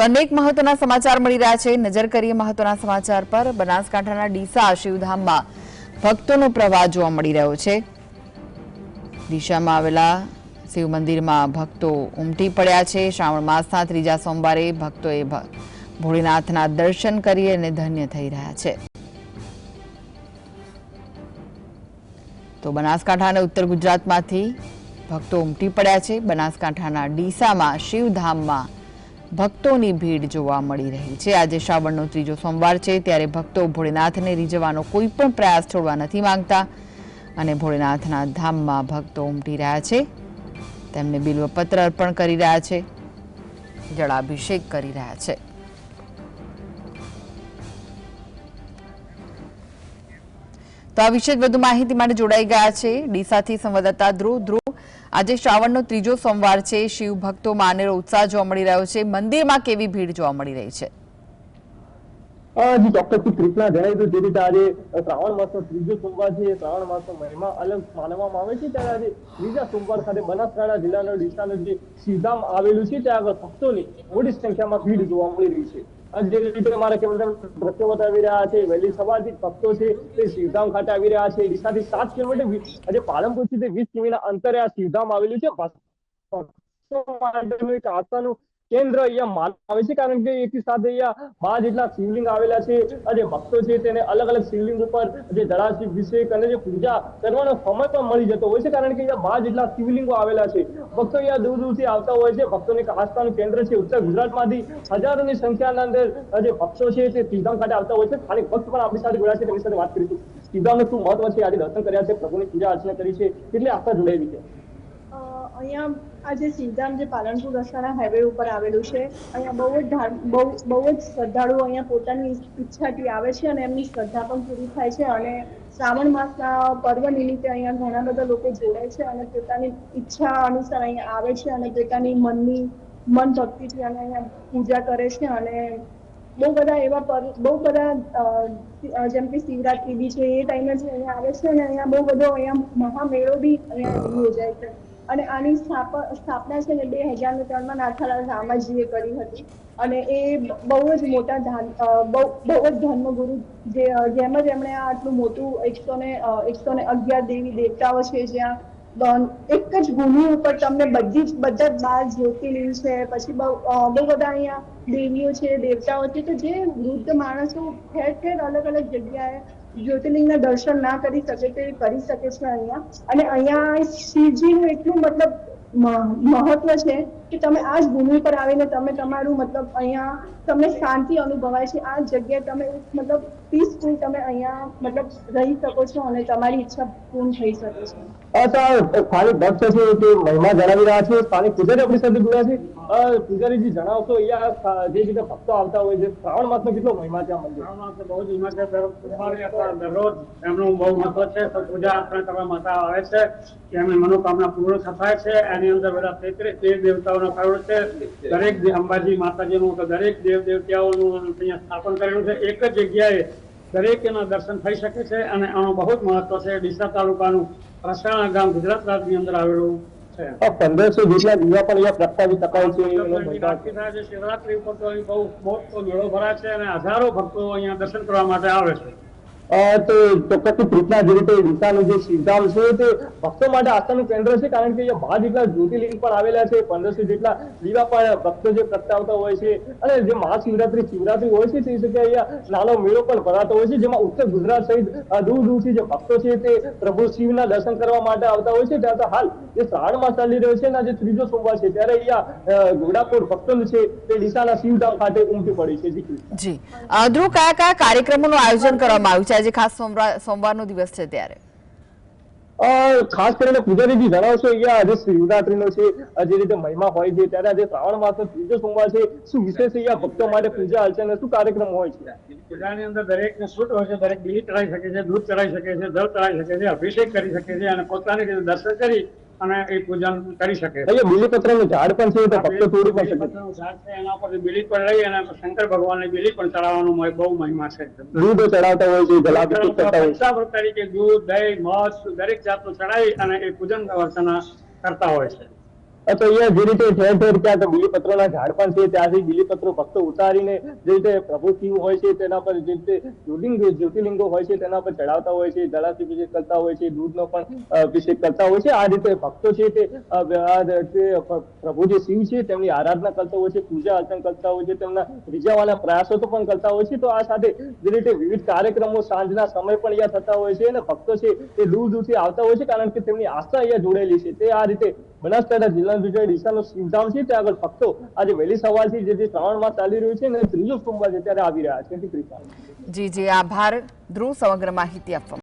તો અનેક મહત્વના સમાચાર મળી રહ્યા છે. નજર કરીએ મહત્વના સમાચાર પર. બનાસકાંઠાના ડીસા શિવધામમાં ભક્તોનો પ્રવાહ જોવા મળી રહ્યો છે. ડીસામાં આવેલા શિવ મંદિરમાં ભક્તો ઉમટી પડ્યા છે. શ્રાવણ માસના ત્રીજા સોમવારે ભક્તોએ ભોળેનાથના દર્શન કરી અને ધન્ય થઈ રહ્યા છે. તો બનાસકાંઠા અને ઉત્તર ગુજરાતમાંથી ભક્તો ઉમટી પડ્યા છે. બનાસકાંઠાના ડીસામાં શિવધામમાં ભક્તોની ભીડ જોવા મળી રહી છે. આજે શ્રાવણનો ત્રીજો સોમવાર છે, ત્યારે ભક્તો ભોળેનાથને રીઝવવાનો કોઈ પણ પ્રયાસ છોડવા નથી માંગતા અને ભોળેનાથના ધામમાં ભક્તો ઉમટી રહ્યા છે. તેમને બિલ્વપત્ર અર્પણ કરી રહ્યા છે, જળાભિષેક કરી રહ્યા છે. તો આ વિશે વધુ માહિતી માટે જોડાઈ ગયા છે. ડીસાથી સંવાદદાતા ધ્રુવ ધ્રુવ આજે શ્રાવણનો ત્રીજો સોમવાર છે. શિવ ભક્તો માનેરો ઉત્સાહ જોવા મળી રહ્યો છે. મંદિરમાં કેવી ભીડ જોવા મળી રહી છે? જી, ચોક્કસથી કૃષ્ણા ત્રીજો સોમવાર છે. શ્રાવણ માસનો મહિમા અલગ માનવામાં આવે છે. ત્યારે આજે ત્રીજા સાથે બનાસકાંઠા આવેલું છે, ત્યાં આગળ ભક્તોની મોટી સંખ્યામાં ભીડ જોવા મળી રહી છે. જે રીતે અમારા કેમેરા દ્રશ્યો બતાવી રહ્યા છે, વહેલી સવારથી ભક્તો છે તે શિવધામ ખાતે આવી રહ્યા છે. ડીસાથી સાત કિલોમીટર આજે પાલનપુરથી તે વીસ કિમીના અંતરે આ શિવધામ આવેલું છે. ભક્તો માટેનું એક આસ્થાનું કેન્દ્ર અહીંયા માનવામાં આવે છે કારણ કે એક સાથે અહીંયા બાર જેટલા શિવલિંગ આવેલા છે અને ભક્તો છે તેને અલગ અલગ શિવલિંગ ઉપર જે જળાભિષેક અને જે પૂજા કરવાનો સમય પણ મળી જતો હોય છે કારણ કે અહીંયા બાર જેટલા શિવલિંગો આવેલા છે. ભક્તો અહીંયા દૂર દૂરથી આવતા હોય છે ભક્તોની આસ્થાનું કેન્દ્ર છે ઉત્તર ગુજરાતમાંથી હજારોની સંખ્યાના અંદર જે ભક્તો છે તે શ્રીધામ ખાતે આવતા હોય છે. સ્થાનિક ભક્ત પણ આપણી સાથે જોડાયા છે તેની સાથે વાત કરીશું. શ્રીધામનું શું મહત્વ છે? આજે દર્શન કર્યા છે પ્રભુની પૂજા અર્ચના કરી છે એટલે આસ્થા જોડાયેલી અ, અહીંયા આ જે સીધામ જે પાલનપુર રસ્તાના હાઈવે ઉપર આવેલું છે, અહીંયા બહુ જ બહુ બહુ જ શ્રદ્ધાળુઓ અહીંયા પોતાની ઈચ્છાથી આવે છે અને એમની શ્રદ્ધા પણ પૂરી થાય છે અને શ્રાવણ માસના પર્વ નિમિત્તે અહીંયા ઘણા બધા લોકો જોડાય છે અને પોતાની ઈચ્છા અનુસાર અહીંયા આવે છે અને પોતાની મનની, મન ભક્તિથી અને અહીંયા પૂજા કરે છે અને બહુ બધા એવા પર્વ, બહુ બધા જેમ કે શિવરાત્રી બી છે એ ટાઈમે જે અહીંયા આવે છે અને અહીંયા બહુ બધો અહીંયા મહામેળો બી અહીંયા યોજાય છે. અને આની સ્થાપ, સ્થાપના છે ને બે હજાર ને ત્રણમાં નાથાલાલ રામાજીએ કરી હતી. અને એ બહુ જ મોટા બહુ જ ધર્મગુરુ જેમ જ એમણે આ આટલું મોટું એકસો ને એકસો ને અગિયાર દેવી દેવતાઓ છે જ્યાં એક જ ભૂમિ ઉપર તમને બધી જ, બધા જ બાર જ્યોતિર્લિંગ છે, પછી બહુ બહુ બધા અહીંયા દેવીઓ છે, દેવતાઓ છે, તો જે વૃદ્ધ માણસો ઠેર ઠેર અલગ અલગ જગ્યાએ જ્યોતિર્લિંગના દર્શન ના કરી શકે તે કરી શકે છે અહીંયા? અને અહીંયા શિવજીનું એટલું મતલબ મહત્વ છે કે તમે આ જ ભૂમિ પર આવીને તમે તમારું મતલબ અહીંયા તમને શાંતિ અનુભવાય છે. આ જગ્યાએ તમે મતલબ પીસફુલ તમે અહીંયા મતલબ રહી શકો છો અને તમારી ઈચ્છા પૂર્ણ થઈ શકે છે. અચ્છા સ્થાનિક ભક્ત છે તે મહિમા જણાવી રહ્યા છે. સ્થાનિક પૂજારી આપણી સાથે જોડ્યા છે. પૂજારીજી જણાવશો અહીંયા જે રીતે ભક્તો આવતા હોય છે, શ્રાવણ માસનો કેટલો મહિમા છે આ મંદિર? શ્રાવણ માસે બહુ જ મહિમા છે. દરરોજ એમનું બહુ મહત્વ છે તો પૂજા અર્ચના કરવા માતા આવે છે એમની મનોકામના પૂર્ણ થતા છે, એની અંદર બધા તેત્રીસ દેવ દેવતાઓનો કરોડ છે. દરેક અંબાજી માતાજીનું દરેક દેવ દેવતાઓનું અહીંયા સ્થાપન કરેલું છે. એક જ જગ્યાએ દરેક એના દર્શન થઈ શકે છે અને આનું બહુ જ મહત્વ છે. ડીસા તાલુકાનું રસાણા ગામ ગુજરાત રાજ્યની અંદર આવેલું પંદરસો જેટલા દીવા પણ અહીંયા પ્રગટાવી શકાય છે શિવરાત્રી ઉપર તો અહીં બહુ મોટો મેળો ભરાય છે અને હજારો ભક્તો અહીંયા દર્શન કરવા માટે આવે છે. તો ચોક્કસ કૃષ્ણા જે રીતે ઈશાનું જે શિવધામ છે, તે ભક્તો માટે આસ્થાનું કેન્દ્ર છે, કારણ કે અહીંયા બાર જેટલા જ્યોતિર્લિંગ પણ આવેલા છે, પંદરસો જેટલા દીવા પણ ભક્તો જે પ્રગટાવતા હોય છે, અને જે મહાશિવરાત્રી, શિવરાત્રી હોય છે, તે જગ્યાએ અહીંયા નાનો મેળો પણ ભરાતો હોય છે, જેમાં ઉત્તર ગુજરાત સહિત દૂર દૂરથી જે ભક્તો છે, તે પ્રભુ શિવના દર્શન કરવા માટે આવતા હોય છે. ત્યાં તો હાલ જે શ્રાવણ માસ ચાલી રહ્યો છે, અને જે ત્રીજો સોમવાર છે, ત્યારે અહીંયા ઘોડાપુર ભક્તો છે તે ડીસાના શિવધામ ખાતે ઉમટી પડી છે. જી. ધ્રુવ, કયા કયા કાર્યક્રમોનું આયોજન કરવામાં આવ્યું છે? આજે ખાસ સોમવારનો દિવસ છે ત્યારે. ખાસ કરીને પૂજારીજી જણાવશો કે આજે શિવરાત્રીનો છે. જે રીતે મહિમા હોય છે ત્યારે આજે શ્રાવણ માસનો ત્રીજો સોમવાર છે. શું વિશેષ અહીંયા ભક્તો માટે પૂજા અર્ચના શું કાર્યક્રમ હોય છે? પૂજાની અંદર દરેકને છૂટ હોય છે દરેક બીલી ચડાવી શકે છે દૂધ ચડાવી શકે છે જળ ચડાવી શકે છે અભિષેક કરી શકે છે અને પોતાની રીતે દર્શન કરી અને એ પૂજન કરી શકે. છે અહીંયા બીલીપત્રનું ઝાડ પણ છે તો ભક્તો તોડી પણ શકે. ઝાડ છે, એના ઉપરથી બીલી પણ લઈ અને શંકર ભગવાનને બીલી પણ ચડાવવાનું બહુ મહિમા છે. દૂધ ચડાવતા હોય છે જલાભિષેક કરતા હોય છે. તરીકે દૂધ દહીં મધ દરેક જાતનું ચડાવી અને એ પૂજન અર્ચના કરતા હોય છે. તો અહીંયા જે રીતે ઠેર ઠેર ક્યાંક બીલીપત્રોના ઝાડ પણ છે, ત્યાંથી બીલીપત્રો ભક્તો ઉતારીને જે રીતે પ્રભુ શિવ હોય છે, તેના પર જે રીતે જ્યોતિલિંગ જ્યોતિલિંગો હોય છે, તેના પર ચડાવતા હોય છે જલાભિષેક કરતા હોય છે, દૂધનો પણ અભિષેક કરતા હોય છે. આ રીતે ભક્તો છે તે પ્રભુ જે શિવ છે, તેમની આરાધના કરતા હોય છે, પૂજા અર્ચન કરતા હોય છે, તેમના રીઝાવાના પ્રયાસો તો પણ કરતા હોય છે. તો આ સાથે જે રીતે વિવિધ કાર્યક્રમો સાંજના સમય પણ અહીંયા થતા હોય છે અને ભક્તો છે તે દૂર દૂરથી આવતા હોય છે, કારણ કે તેમની આસ્થા અહીંયા જોડેલી છે. તે આ રીતે બનાસકાંઠા જિલ્લાનું જે ડીસાનું શિવધામ છે, ત્યાં આગળ ભક્તો આજે વહેલી સવારથી જે શ્રાવણ માસ ચાલી રહ્યું છે અને ત્રીજો સોમવાર છે, ત્યારે આવી રહ્યા છે. જી જી, આભાર. ધ્રુવ, સમગ્ર માહિતી આપવા